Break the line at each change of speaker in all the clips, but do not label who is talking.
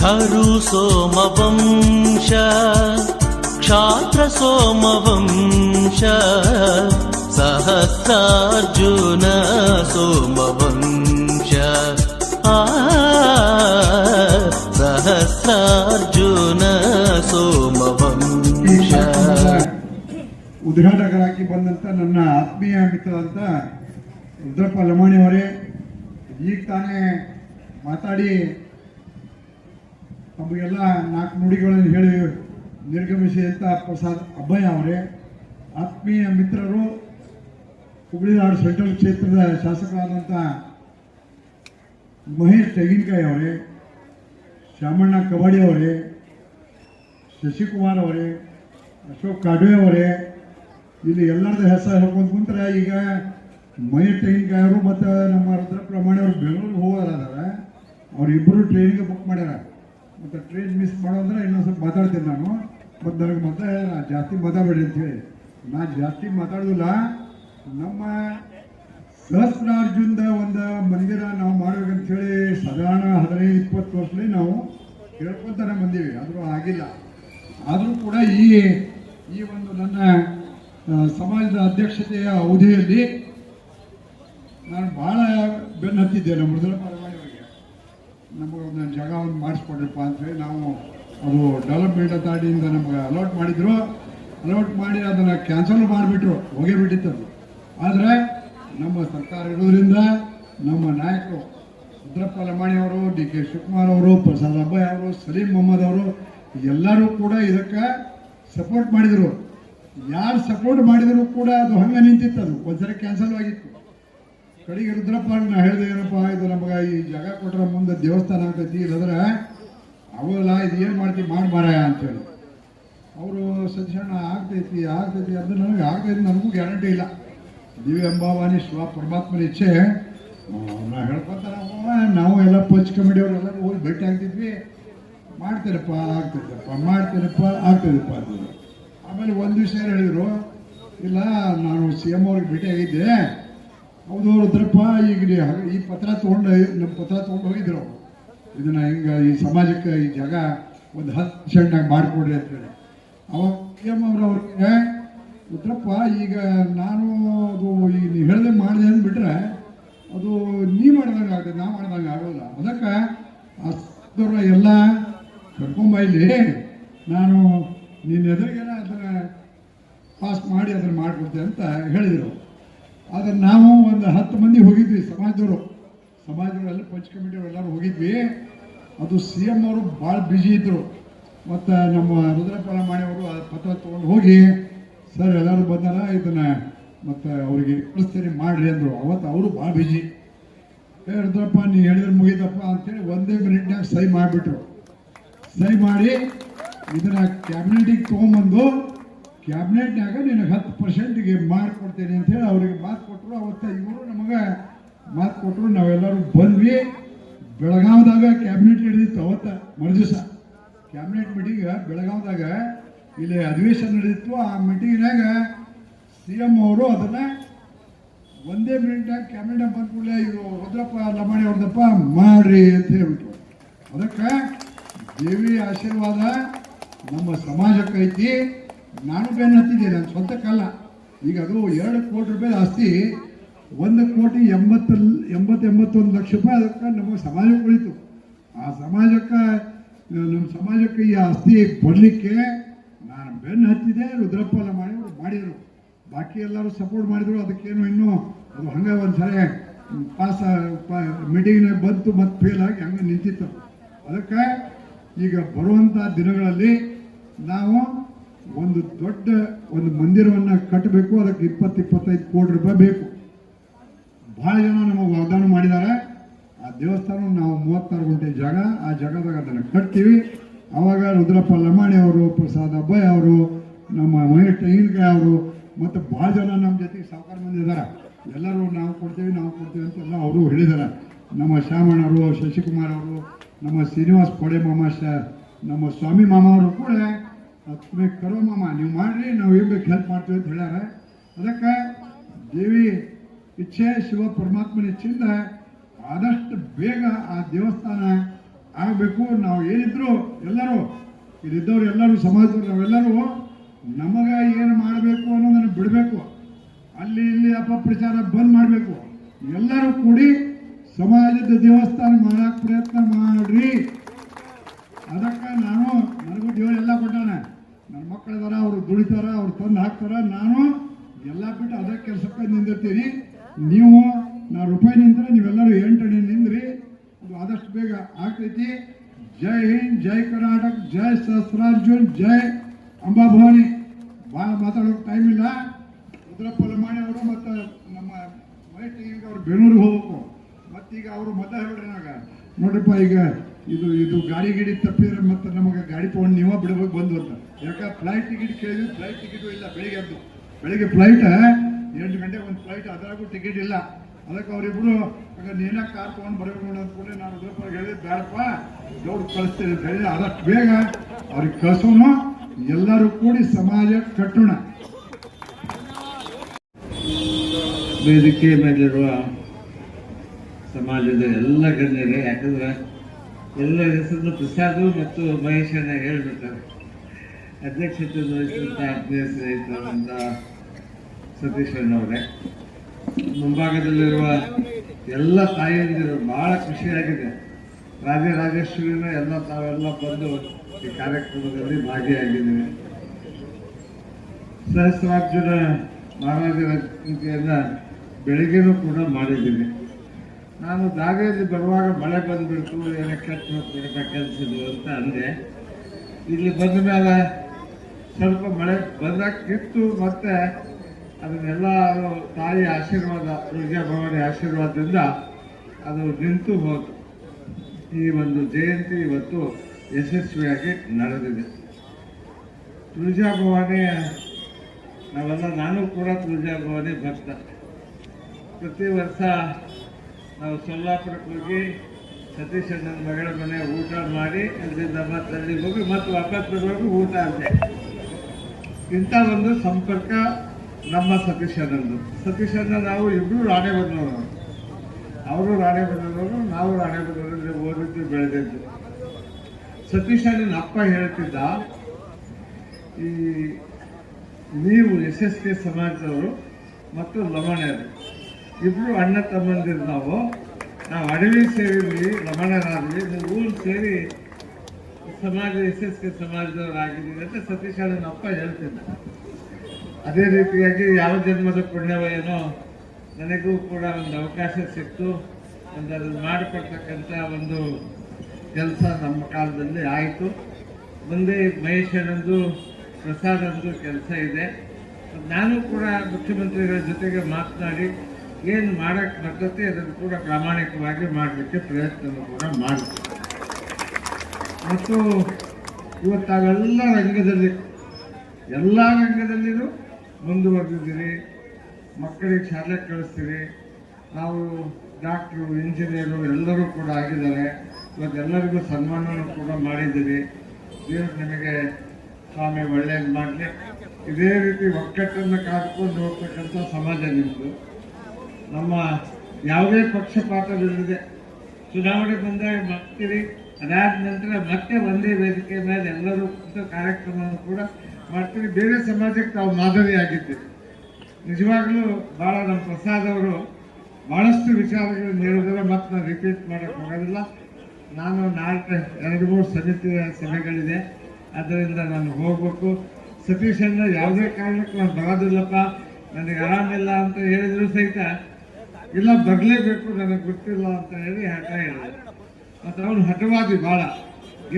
ಖರು ಸೋಮವಂಶ, ಕ್ಷಾತ್ರ ಸೋಮವಂಶ, ಸಹಸ್ರಾರ್ಜುನ ಸೋಮವಂಶ. ಆ, ಸಹಸ್ರಾರ್ಜುನ ಸೋಮವಂಶ.
ಉದ್ಘಾಟಕರಾಗಿ ಬಂದಂತ ನನ್ನ ಆತ್ಮೀಯ ಮಿತ್ರರಂತ ರುದ್ರಪ್ಪ ಲಮಾಣಿ ಅವರೇ ಈಗ ತಾನೇ ಮಾತಾಡಿ ತಮಗೆಲ್ಲ ನಾಲ್ಕು ನುಡಿಗಳನ್ನು ಹೇಳಿ ನಿರ್ಗಮಿಸಿದಂಥ ಪ್ರಸಾದ್ ಅಬ್ಬಯ್ಯ ಅವರೇ. ಆತ್ಮೀಯ ಮಿತ್ರರು ಹುಬ್ಳಿನಾಡು ಸೆಂಟ್ರಲ್ ಕ್ಷೇತ್ರದ ಶಾಸಕರಾದಂಥ ಮಹೇಶ್ ತೆಗಿನಕಾಯಿ ಅವರೇ ಶಾಮಣ್ಣ ಕಬಾಡಿ ಅವರೇ, ಶಶಿಕುಮಾರ್ ಅವರೇ, ಅಶೋಕ್ ಕಾಡ್ವೆ ಅವರೇ, ಇಲ್ಲಿ ಎಲ್ಲರದ ಹೆಸರು ಹೇಳ್ಕೊಂಡು ಕುಂತ್ರೆ ಈಗ ಮಹೇಶ್ ತೆಂಗಿನಕಾಯಿ ಅವರು ಮತ್ತು ನಮ್ಮ ರುದ್ರಪ್ರಮಾಣ ಅವರು ಬೆಂಗಳೂರಿಗೆ ಹೋಗೋದಾರ ಅವರಿಬ್ಬರು ಟ್ರೈನಿಗೆ ಬುಕ್ ಮಾಡ್ಯಾರ. ಮತ್ತು ಟ್ರೈನ್ ಮಿಸ್ ಮಾಡೋದ್ರೆ ಇನ್ನೊಂದು ಸ್ವಲ್ಪ ಮಾತಾಡ್ತೀನಿ ನಾನು. ಮತ್ತೆ ನನಗೆ ಮತ್ತೆ ಜಾಸ್ತಿ ಮಾತಾಡಬೇಡಿ ಅಂತೇಳಿ ನಾನು ಜಾಸ್ತಿ ಮಾತಾಡೋದಿಲ್ಲ. ನಮ್ಮ ಸಹಸ್ರಾರ್ಜುನದ ಒಂದು ಮಂದಿರ ನಾವು ಮಾಡ್ಬೇಕಂತ ಹೇಳಿ ಸಾಧಾರಣ ಹದಿನೈದು, ಇಪ್ಪತ್ತು ವರ್ಷದಲ್ಲಿ ನಾವು ಕೇಳ್ಕೊತಾನೆ ಬಂದೀವಿ. ಆದರೂ ಆಗಿಲ್ಲ. ಆದರೂ ಕೂಡ ಈ ಈ ಒಂದು ನನ್ನ ಸಮಾಜದ ಅಧ್ಯಕ್ಷತೆಯ ಅವಧಿಯಲ್ಲಿ ನಾನು ಭಾಳ ಬೆನ್ನು ಹತ್ತಿದ್ದೆ ನಮ್ಮ ಮೃದುಲ ಪರವಾಣಿಯವರಿಗೆ ನಮಗೆ ಒಂದು ಜಾಗ ಒಂದು ಮಾಡಿಸ್ಕೊಡ್ರಪ್ಪ ಅಂತೇಳಿ ನಾವು ಅದು ಡೆವಲಪ್ಮೆಂಟ್ ಅಥಾರಿಟಿಯಿಂದ ನಮ್ಗೆ ಅಲೋಟ್ ಮಾಡಿದ್ರು. ಅಲೋಟ್ ಮಾಡಿ ಅದನ್ನು ಕ್ಯಾನ್ಸಲ್ ಮಾಡಿಬಿಟ್ರು ಹೋಗೇ ಬಿಟ್ಟಿತ್ತು ಆದರೆ ನಮ್ಮ ಸರ್ಕಾರ ಇರೋದ್ರಿಂದ ನಮ್ಮ ನಾಯಕರು ಉದ್ರಪ್ಪ ಲಮಾಣಿ ಅವರು, ಡಿ ಕೆ ಶಿವಕುಮಾರ್ ಅವರು, ಪ್ರಸಾದ್ ಅಬ್ಬಾಯ್ ಅವರು, ಸಲೀಂ ಮೊಹಮ್ಮದ್ ಅವರು, ಎಲ್ಲರೂ ಕೂಡ ಇದಕ್ಕೆ ಸಪೋರ್ಟ್ ಮಾಡಿದರು. ಯಾರು ಸಪೋರ್ಟ್ ಮಾಡಿದರೂ ಕೂಡ ಅದು ಹಂಗೆ ನಿಂತಿತ್ತು, ಅದು ಒಂದ್ಸರಿ ಕ್ಯಾನ್ಸಲ್ ಆಗಿತ್ತು. ಕಡೆಗೆ ರುದ್ರಪ್ಪ ನಾ ಹೇಳಿದೆ, ಏನಪ್ಪ, ಇದು ನಮಗೆ ಈ ಜಾಗ ಕೊಟ್ಟರೆ ಮುಂದೆ ದೇವಸ್ಥಾನ ಆಗ್ತೈತಿ, ಇಲ್ಲದ್ರೆ ಅವಲ್ಲ ಇದು ಏನು ಮಾಡ್ತೀವಿ ಮಾಡಿ ಮಾರಾಯ ಅಂತೇಳಿ. ಅವರು ಸಜ್ಜಣ್ಣ ಆಗ್ತೈತಿ ಆಗ್ತೈತಿ, ಅದು ನನಗೆ ಆಗ್ತೈತಿ ನನಗೂ ಗ್ಯಾರಂಟಿ ಇಲ್ಲ. ದಿವ್ಯ ಅಂಬಾವಾನಿ ಸ್ವ ಪರಮಾತ್ಮನ ಇಚ್ಛೆ. ನಾ ಹೇಳ್ಕೊತಾರ ನಾವು ಎಲ್ಲ ಪಂಚ್ ಕಮಿಟಿಯವ್ರು ಎಲ್ಲರೂ ಹೋಗಿ ಭೇಟಿ ಆಗ್ತಿದ್ವಿ. ಮಾಡ್ತೀರಪ್ಪ ಆಗ್ತೈತಪ್ಪ ಮಾಡ್ತೀರಪ್ಪ ಆಗ್ತದಪ್ಪ ಅಂತ ಆಮೇಲೆ ಒಂದು ವಿಷಯ ಹೇಳಿದರು, ಇಲ್ಲ, ನಾನು ಸಿ ಎಂ ಅವ್ರಿಗೆ ಭೇಟಿ ಆಗಿದ್ದೆ. ಹೌದು ರುದ್ರಪ್ಪ ಈಗ ಈ ಪತ್ರ ತೊಗೊಂಡು ನಮ್ಮ ಪತ್ರ ತೊಗೊಂಡು ಹೋಗಿದ್ರು. ಅವರು ಇದನ್ನ ಹಿಂಗೆ ಈ ಸಮಾಜಕ್ಕೆ ಈ ಜಾಗ ಒಂದು ಹತ್ತು ಪರ್ಸೆಂಟಾಗಿ ಮಾಡಿಕೊಡ್ರಿ ಅಂತೇಳಿ ಅವಾಗ ಸಿ ಅವ್ರಿಗೆ ರುದ್ರಪ್ಪ ಈಗ ನಾನು ಅದು ಈಗ ನೀವು ಹೇಳ್ದೆ ಮಾಡಿದೆ ಅಂದ್ಬಿಟ್ರೆ ಅದು ನೀ ಮಾಡ್ದಂಗೆ ಆಗ್ತದೆ, ನಾ ಮಾಡ್ದಂಗೆ ಆಗೋಲ್ಲ. ಅದಕ್ಕೆ ಸಂಸ್ಥೆಯವ್ರ ಎಲ್ಲ ಕರ್ಕೊಂಬ ಇಲ್ಲಿ ನಾನು ನಿನ್ನ ಎದುರಿಗೆಲ್ಲ ಅದನ್ನು ಪಾಸ್ ಮಾಡಿ ಅದನ್ನು ಮಾಡಿಕೊಡ್ತೆ ಅಂತ ಹೇಳಿದರು. ಆದರೆ ನಾವು ಒಂದು ಹತ್ತು ಮಂದಿ ಹೋಗಿದ್ವಿ, ಸಮಾಜದವರು. ಸಮಾಜದವರು ಪಂಚ್ ಕಮಿಟಿಯವರು ಎಲ್ಲರೂ ಹೋಗಿದ್ವಿ. ಅದು ಸಿ ಎಂ ಅವರು ಭಾಳ ಬ್ಯುಸಿ ಇದ್ದರು ಮತ್ತು ನಮ್ಮ ರುದ್ರಪ್ಪ ಮಾಡಿಯವರು ಆ ಪತ್ರ ತೊಗೊಂಡು ಹೋಗಿ, ಸರ್, ಎಲ್ಲರೂ ಬಂದಾರ, ಇದನ್ನು ಮತ್ತು ಅವರಿಗೆ ಕಳಿಸ್ತೀನಿ ಮಾಡಿರಿ ಅಂದರು. ಅವತ್ತು ಅವರು ಭಾಳ ಬ್ಯುಸಿ ಏ, ರುದ್ರಪ್ಪ, ನೀ ಹೇಳಿದ್ರೆ ಮುಗಿದಪ್ಪ ಅಂತೇಳಿ ಒಂದೇ ಮಿನಿಟ್ನಾಗ ಸಹಿ ಮಾಡಿಬಿಟ್ರು. ಸಹಿ ಮಾಡಿ ಇದನ್ನ ಕ್ಯಾಬಿನೆಟಿಗೆ ತೊಗೊಂಬಂದು ಕ್ಯಾಬಿನೆಟ್ನಾಗ ನಿನಗೆ ಹತ್ತು ಪರ್ಸೆಂಟ್ಗೆ ಮಾಡಿಕೊಡ್ತೇನೆ ಅಂತೇಳಿ ಅವ್ರಿಗೆ ಮಾತು ಕೊಟ್ಟರು ಅವತ್ತ ಇವರು ನಮಗೆ ಮಾತು ಕೊಟ್ಟರು ನಾವೆಲ್ಲರೂ ಬಂದ್ವಿ. ಬೆಳಗಾವ್ದಾಗ ಕ್ಯಾಬಿನೆಟ್ ಹಿಡಿದಿತ್ತು ಅವತ್ತ, ಮರುದಿವಸ. ಕ್ಯಾಬಿನೆಟ್ ಮೀಟಿಂಗ್ ಬೆಳಗಾವ್ದಾಗ ಇಲ್ಲಿ ಅಧಿವೇಶನ ನಡೆದಿತ್ತು. ಆ ಮೀಟಿಂಗ್ನಾಗ ಸಿ ಎಂ ಅವರು ಅದನ್ನ ಒಂದೇ ಮಿನಿಟ್ನಾಗ ಕ್ಯಾಬಿನೆಟ್ ಬಂದ ಕೂಡಲೇ ಇವರು, ಹೋದ್ರಪ್ಪ ಲಮಾಣಿ ಅವ್ರದಪ್ಪ ಮಾಡ್ರಿ ಅಂತ ಹೇಳ್ಬಿಟ್ರು. ಅದಕ್ಕೆ ದೇವಿ ಆಶೀರ್ವಾದ ನಮ್ಮ ಸಮಾಜಕ್ಕೆ ಐತಿ ನಾನು ಬೆನ್ನು ಹತ್ತಿದ್ದೆ ನನ್ನ ಸ್ವಂತಕ್ಕಲ್ಲ ಈಗ ಅದು ಎರಡು ಕೋಟಿ ರೂಪಾಯಿ ಆಸ್ತಿ, ಒಂದು ಕೋಟಿ ಎಂಬತ್ತು ಎಂಬತ್ತು ಎಂಬತ್ತೊಂದು ಲಕ್ಷ ರೂಪಾಯಿ ಅದಕ್ಕೆ ನಮಗೆ ಸಮಾಜಕ್ಕೆ ಉಳಿತು. ಆ ಸಮಾಜಕ್ಕೆ, ನಮ್ಮ ಸಮಾಜಕ್ಕೆ ಈ ಆಸ್ತಿ ಕೊಡಲಿಕ್ಕೆ ನಾನು ಬೆನ್ನು ಹತ್ತಿದೆ, ರುದ್ರಪ್ಪ ಮಾಡಿ, ಮಾಡಿದರು. ಬಾಕಿ ಎಲ್ಲರೂ ಸಪೋರ್ಟ್ ಮಾಡಿದರು, ಅದಕ್ಕೇನು ಇನ್ನೂ ಅದು ಹಂಗೆ ಒಂದು ಸರಿ ಪಾಸ್ ಮೀಟಿಂಗ್ನಾಗ ಬಂತು ಮತ್ತೆ ಫೇಲ್ ಆಗಿ ಹಂಗೆ ನಿಂತಿತ್ತು. ಅದಕ್ಕೆ ಈಗ ಬರುವಂಥ ದಿನಗಳಲ್ಲಿ ನಾವು ಒಂದು ದೊಡ್ಡ ಒಂದು ಮಂದಿರವನ್ನು ಕಟ್ಟಬೇಕು, ಅದಕ್ಕೆ ಇಪ್ಪತ್ತು ಇಪ್ಪತ್ತೈದು ಕೋಟಿ ರೂಪಾಯಿ ಬೇಕು. ಭಾಳ ಜನ ನಮಗೆ ವಾಗ್ದಾನ ಮಾಡಿದ್ದಾರೆ. ಆ ದೇವಸ್ಥಾನ ನಾವು ಮೂವತ್ತಾರು ಗಂಟೆ ಜಾಗ, ಆ ಜಾಗದಾಗ ಅದನ್ನು ಕಟ್ತೀವಿ. ಅವಾಗ ರುದ್ರಪ್ಪ ಲಮಾಣಿ ಅವರು, ಪ್ರಸಾದ್ ಅಬ್ಬಾಯ್ ಅವರು, ನಮ್ಮ ಮಹೇಶ್ ತೆಂಗಿನಕಾಯಿ ಅವರು, ಮತ್ತು ಭಾಳ ಜನ ನಮ್ಮ ಜೊತೆಗೆ ಸಾವುಕಾರ ಮಂದಿ ಇದ್ದಾರೆ. ಎಲ್ಲರೂ ನಾವು ಕೊಡ್ತೀವಿ ನಾವು ಕೊಡ್ತೀವಿ ಅಂತ ಎಲ್ಲ ಅವರು ಹೇಳಿದ್ದಾರೆ. ನಮ್ಮ ಶ್ಯಾಮಣ್ಣವರು ಶಶಿಕುಮಾರ್ ಅವರು, ನಮ್ಮ ಶ್ರೀನಿವಾಸ್ ಪೊಡೆ ಮಾಮ, ಶ, ನಮ್ಮ ಸ್ವಾಮಿ ಮಾಮ ಅವರು ಕೂಡ ಅದಕ್ಕೆ ಕರೋಮಮ್ಮ, ನೀವು ಮಾಡಿರಿ, ನಾವು ಏಬೇಕು ಹೆಲ್ಪ್ ಮಾಡ್ತೀವಿ ಅಂತ ಹೇಳ್ಯಾರ. ಅದಕ್ಕೆ ದೇವಿ ಇಚ್ಛೆ ಶಿವ ಪರಮಾತ್ಮನ ಇಚ್ಛೆಯಿಂದ ಆದಷ್ಟು ಬೇಗ ಆ ದೇವಸ್ಥಾನ ಆಗಬೇಕು. ನಾವು ಏನಿದ್ರು ಎಲ್ಲರೂ, ಇಲ್ಲಿದ್ದವ್ರು ಎಲ್ಲರೂ, ಸಮಾಜದವ್ರು ನಾವೆಲ್ಲರೂ ನಮಗೆ ಏನು ಮಾಡಬೇಕು ಅನ್ನೋದನ್ನು ಬಿಡಬೇಕು. ಅಲ್ಲಿ ಇಲ್ಲಿ ಅಪಪ್ರಚಾರ ಬಂದ್ ಮಾಡಬೇಕು. ಎಲ್ಲರೂ ಕೂಡಿ ಸಮಾಜದ ದೇವಸ್ಥಾನ ಮಾಡಕ್ಕೆ ಪ್ರಯತ್ನ ಮಾಡ್ರಿ. ಸಹಸ್ರಾರ್ಜುನ್ ಜೈ ಅಂಬಾಭವಾನಿ. ಭಾಳ ಮಾತಾಡೋಕೆ ಟೈಮ್ ಇಲ್ಲ. ರುದ್ರಪ್ಪ ಲಮಾಣಿ ಅವರು ಮತ್ತು ನಮ್ಮ ಈಗ ಅವ್ರು ಬೆಂಗಳೂರಿಗೆ ಹೋಗ್ಬೇಕು. ಮತ್ತೀಗ ಅವರು ಮತ ಹೇಳ್ರಿ ನಾಗ ನೋಡ್ರಿಪ್ಪ, ಈಗ ಇದು ಇದು ಗಾಡಿ ಗಿಡಿ ತಪ್ಪಿದ್ರೆ ಮತ್ತೆ ನಮಗೆ ಗಾಡಿ ತೊಗೊಂಡು ನೀವ ಬಿಡ್ಬೇಕು ಬಂದು ಅಂತ. ಯಾಕೆ ಫ್ಲೈಟ್ ಟಿಕೆಟ್ ಕೇಳಿದ್ವಿ ಫ್ಲೈಟ್ ಟಿಕೆಟು ಇಲ್ಲ, ಬೆಳಿಗ್ಗೆ ಅದು ಬೆಳಿಗ್ಗೆ ಫ್ಲೈಟ್ ಎಂಟು ಗಂಟೆಗೆ ಒಂದು ಫ್ಲೈಟ್ ಅದರಾಗೂ ಟಿಕೆಟ್ ಇಲ್ಲ. ಅದಕ್ಕೆ ಅವರಿಬ್ರು ನೀನೇ ಕಾರ್ ತೊಗೊಂಡು ಬರಬೇಕು ಅಂದ್ಕೊಂಡೆ ನಾನು ರುದ್ರಪ್ಪ ಹೇಳಿದ್. ಬೇಡಪ್ಪ ದೊಡ್ಡ ಕಳಿಸ್ತೇನೆ ಅಂತ ಹೇಳಿ ಆದಷ್ಟು ಬೇಗ ಅವ್ರಿಗೆ ಕಳ್ಸೋಣ ಎಲ್ಲರೂ ಕೂಡಿ ಸಮಾಜ ಕಟ್ಟೋಣ.
ವೇದಿಕೆ ಮೇಲಿರುವ ಸಮಾಜದ ಎಲ್ಲ ಗಣ್ಯರು, ಯಾಕಂದ್ರೆ ಎಲ್ಲ ಹೆಸರು ಪ್ರಸಾದ್ ಮತ್ತು ಮಹೇಶನ ಹೇಳ್ಬಿಟ್ಟಾರೆ ಅಧ್ಯಕ್ಷತೆ ವಹಿಸಿದಂಥ ಆತ್ಮೀಯ ಸತೀಶ್ ಅಣ್ಣವರೇ. ಮುಂಭಾಗದಲ್ಲಿರುವ ಎಲ್ಲ ತಾಯಿಯಂದಿರು ಬಹಳ ಖುಷಿಯಾಗಿದೆ. ರಾಜರಾಜೇಶ್ವರಿನ ಎಲ್ಲ ತಾವೆಲ್ಲ ಬಂದು ಈ ಕಾರ್ಯಕ್ರಮದಲ್ಲಿ ಭಾಗಿಯಾಗಿದ್ದೀವಿ ಸಹಸ್ರಾರ್ಜುನ ಮಹಾರಾಜರ ಕೃತಿಯನ್ನು ಬೆಳಿಗ್ಗೆನೂ ಕೂಡ ಮಾಡಿದ್ದೀನಿ. ನಾನು ದಾರಿಯಲ್ಲಿ ಬರುವಾಗ ಮಳೆ ಬಂದುಬಿಡ್ತು, ಏನೋ ಕೆಟ್ಟ ಕೆಲಸದ್ದು ಕೆಲಸದು ಅಂತ ಅಂದೆ. ಇಲ್ಲಿ ಬಂದ ಮೇಲೆ ಸ್ವಲ್ಪ ಮಳೆ ಬಂದಾಕಿತ್ತು ಮತ್ತೆ ಅದನ್ನೆಲ್ಲ ಅದು ತಾಯಿ ಆಶೀರ್ವಾದ ಭವಾನಿ ಆಶೀರ್ವಾದದಿಂದ ಅದು ನಿಂತು ಹೋತು. ಈ ಒಂದು ಜಯಂತಿ ಇವತ್ತು ಯಶಸ್ವಿಯಾಗಿ ನಡೆದಿದೆ. ಭವಾನಿ ನಾವೆಲ್ಲ ನಾನು ಕೂಡ ಭವಾನಿ ಭಕ್ತ. ಪ್ರತಿ ವರ್ಷ ನಾವು ಸೊಲ್ಲಾಪುರಕ್ಕೆ ಹೋಗಿ ಸತೀಶ್ ಅಣ್ಣನ ಮಗಳ ಮನೆ ಊಟ ಮಾಡಿ ಅಲ್ಲಿಂದ ಮತ್ತೆ ಅಲ್ಲಿಗೆ ಹೋಗಿ ಮತ್ತೆ ವಾಪಸ್ ಬರುವಾಗ ಊಟ ಅಂತೆ. ಇಂಥ ಒಂದು ಸಂಪರ್ಕ ನಮ್ಮ ಸತೀಶ್ ಅಣ್ಣಂದು. ಸತೀಶ್ ಅಣ್ಣ ನಾವು ಇಬ್ಬರು ರಾಣೆಬೆನ್ನೂರು ಅವರು ರಾಣೆಬೆನ್ನೂರು ನಾವು ರಾಣೆಬೆನ್ನೂರಲ್ಲಿ ಓದಿದ್ದು ಬೆಳೆದಿದ್ದು ಸತೀಶ್ ಅಣ್ಣನ ಅಪ್ಪ ಹೇಳ್ತಿದ್ದ, ಈ ನೀವು ಎಸ್ ಎಸ್ ಕೆ ಸಮಾಜದವರು ಮತ್ತು ಲಮಣರು ಇಬ್ಬರು ಅಣ್ಣ ತಮ್ಮಂದಿರು ನಾವು. ನಾವು ಅಡವಿ ಸೇರಿರಲಿ ನೀವು ಊರು ಸೇರಿ ಸಮಾಜ ಎಸ್ ಎಸ್ ಕೆ ಸಮಾಜದವರಾಗಿದ್ದೀವಿ ಅಂತ ಸತೀಶ್ ಅಣ್ಣನ ಅಪ್ಪ ಹೇಳ್ತಿದ್ದ. ಅದೇ ರೀತಿಯಾಗಿ ಯಾವ ಜನ್ಮದ ಪುಣ್ಯವೋ ಏನೋ ನನಗೂ ಕೂಡ ಒಂದು ಅವಕಾಶ ಸಿಕ್ತು. ಒಂದು ಅದನ್ನು ಮಾಡಿಕೊಡ್ತಕ್ಕಂಥ ಒಂದು ಕೆಲಸ ನಮ್ಮ ಕಾಲದಲ್ಲಿ ಆಯಿತು. ಮುಂದೆ ಮಹೇಶನಂದು ಪ್ರಸಾದಂದು ಕೆಲಸ ಇದೆ. ನಾನು ಕೂಡ ಮುಖ್ಯಮಂತ್ರಿಗಳ ಜೊತೆಗೆ ಮಾತನಾಡಿ ಏನು ಮಾಡೋಕ್ಕೆ ಬರ್ತದೆ ಅದನ್ನು ಕೂಡ ಪ್ರಾಮಾಣಿಕವಾಗಿ ಮಾಡಲಿಕ್ಕೆ ಪ್ರಯತ್ನ ಕೂಡ ಮಾಡ್ತೀನಿ. ಮತ್ತು ಇವತ್ತಾಗೆಲ್ಲ ರಂಗದಲ್ಲಿ, ಎಲ್ಲ ರಂಗದಲ್ಲಿನೂ ಮುಂದುವರೆದಿದ್ದೀರಿ, ಮಕ್ಕಳಿಗೆ ಶಾಲೆಗೆ ಕಳಿಸ್ತೀರಿ, ನಾವು ಡಾಕ್ಟ್ರು, ಇಂಜಿನಿಯರು ಎಲ್ಲರೂ ಕೂಡ ಆಗಿದ್ದಾರೆ. ಇವತ್ತು ಎಲ್ಲರಿಗೂ ಸನ್ಮಾನವನ್ನು ಕೂಡ ಮಾಡಿದ್ದೀರಿ. ದೇವರು ನಿಮಗೆ ಸ್ವಾಮಿ ಒಳ್ಳೆಯದು ಮಾಡಲಿ. ಇದೇ ರೀತಿ ಒಕ್ಕಟ್ಟನ್ನು ಕಾದ್ಕೊಂಡು ಹೋಗ್ತಕ್ಕಂಥ ಸಮಾಜ ನಿಮ್ಮದು ನಮ್ಮ ಯಾವುದೇ ಪಕ್ಷಪಾತವಿಲ್ಲದೆ ಚುನಾವಣೆ ಬಂದಾಗ ಮಾಡ್ತೀರಿ ಅದಾದ ನಂತರ ಮತ್ತೆ ಒಂದೇ ವೇದಿಕೆ ಮೇಲೆ ಎಲ್ಲರೂ ಕೂಡ ಕಾರ್ಯಕ್ರಮವನ್ನು ಕೂಡ ಮಾಡ್ತೀರಿ ಬೇರೆ ಸಮಾಜಕ್ಕೆ ತಾವು ಆಗಿದ್ದೆ. ನಿಜವಾಗ್ಲೂ ಭಾಳ ನಮ್ಮ ಪ್ರಸಾದ್ ಅವರು ಭಾಳಷ್ಟು ವಿಚಾರಗಳನ್ನು ಹೇಳಿದ್ರೆ ಮತ್ತೆ ನಾನು ರಿಪೀಟ್ ಮಾಡೋಕೆ ಹೋಗೋದಿಲ್ಲ. ನಾನು ನಾಲ್ಕು, ಎರಡು, ಮೂರು ಸಮಿತಿಯ ಸಭೆಗಳಿದೆ. ಅದರಿಂದ ನಾನು ಹೋಗಬೇಕು. ಸತೀಶ್ ಸತೀಶನ್ನ ಯಾವುದೇ ಕಾರಣಕ್ಕೂ ನಾನು ಬರೋದಿಲ್ಲಪ್ಪ. ನನಗೆ ಆರಾಮಿಲ್ಲ ಅಂತ ಹೇಳಿದ್ರು ಸಹಿತ ಇಲ್ಲ, ಬರಲೇಬೇಕು, ನನಗೆ ಗೊತ್ತಿಲ್ಲ ಅಂತ ಹೇಳಿ ಹಠ ಹೇಳಿದೆ ಮತ್ತು ಅವನು ಹಠವಾದಿ ಭಾಳ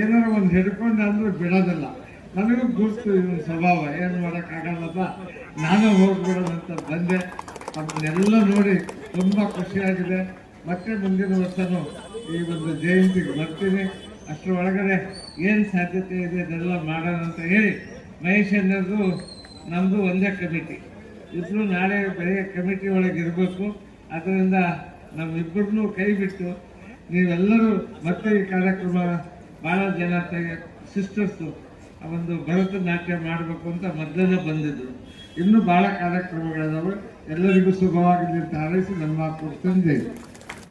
ಏನಾರು ಒಂದು ಹಿಡ್ಕೊಂಡು ಅಂದರೂ ಬಿಡೋದಿಲ್ಲ. ನನಗೂ ಗುರುತು ಇವನ ಸ್ವಭಾವ. ಏನು ಮಾಡೋಕ್ಕಾಗಲ್ಲಪ್ಪ ನಾನು ಹೋಗ್ಬಿಡೋದಂತ ಬಂದೆ. ಅದನ್ನೆಲ್ಲ ನೋಡಿ ತುಂಬ ಖುಷಿಯಾಗಿದೆ. ಮತ್ತೆ ಮುಂದಿನ ವರ್ಷನೂ ಈ ಒಂದು ಜಯಂತಿಗೆ ಬರ್ತೀನಿ. ಅಷ್ಟರ ಒಳಗಡೆ ಏನು ಸಾಧ್ಯತೆ ಇದೆ ಅದೆಲ್ಲ ಮಾಡೋಣ ಅಂತ ಹೇಳಿ ಮಹೇಶ್ ಅನ್ನೋದು ನಮ್ಮದು ಒಂದೇ ಕಮಿಟಿ. ಇಬ್ಬರು ನಾಳೆ ಬೆಳಗ್ಗೆ ಕಮಿಟಿ ಒಳಗೆ ಇರಬೇಕು. ಅದರಿಂದ ನಮ್ಮಿಬ್ಬರನ್ನೂ ಕೈ ಬಿಟ್ಟು ನೀವೆಲ್ಲರೂ ಮತ್ತೆ ಈ ಕಾರ್ಯಕ್ರಮ ಭಾಳ ಜನ ಸಿಸ್ಟರ್ಸು ಒಂದು ಭರತನಾಟ್ಯ ಮಾಡಬೇಕು ಅಂತ ಮೊದಲೇ ಬಂದಿದ್ರು. ಇನ್ನೂ ಭಾಳ ಕಾರ್ಯಕ್ರಮಗಳಿದಾವೆ ಎಲ್ಲರಿಗೂ ಶುಭವಾಗಲಿ ಅಂತ ಹಾರೈಸಿ ನನ್ನ ಜೈ